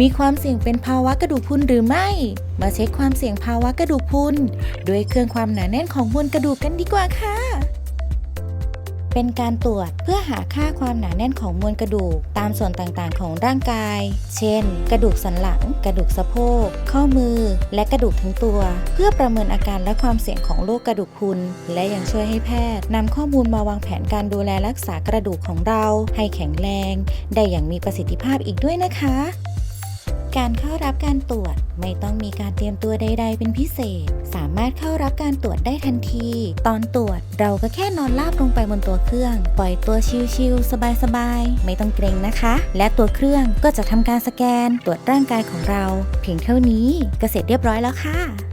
มีความเสี่ยงเป็นภาวะกระดูกพุนหรือไม่ มาเช็คความเสี่ยงภาวะกระดูกพุนด้วยเครื่องความหนาแน่นของมวลกระดูกกันดีกว่าค่ะ เป็นการตรวจเพื่อหาค่าความหนาแน่นของมวลกระดูก ตามส่วนต่างๆ ของร่างกาย เช่น กระดูกสันหลัง กระดูกสะโพก ข้อมือ และกระดูกทั้งตัว เพื่อประเมินอาการและความเสี่ยงของโรคกระดูกพรุน และยังช่วยให้แพทย์นำข้อมูลมาวางแผนการดูแลรักษากระดูกของเรา ให้แข็งแรง ได้อย่างมีประสิทธิภาพอีกด้วยนะคะ การเข้ารับการตรวจไม่ต้องมีการเตรียมตัวใด ๆ เป็นพิเศษ สามารถเข้ารับการตรวจได้ทันที ตอนตรวจเราก็แค่นอนราบลงไปบนตัวเครื่อง ปล่อยตัวชิลๆสบายๆ ไม่ต้องเกรงนะคะ และตัวเครื่องก็จะทำการสแกนตรวจร่างกายของเรา เพียงเท่านี้ก็เสร็จเรียบร้อยแล้วค่ะ